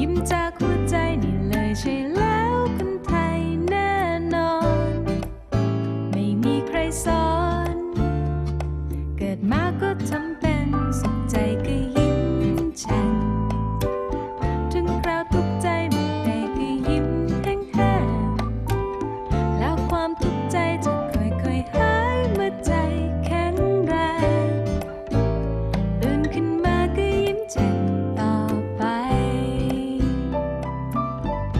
ยิ้มจากหัวใจนี่เลยใช่แล้วคนไทยแน่นอน ไม่มีใครสอน เกิดมาก็ทำเป็นสุข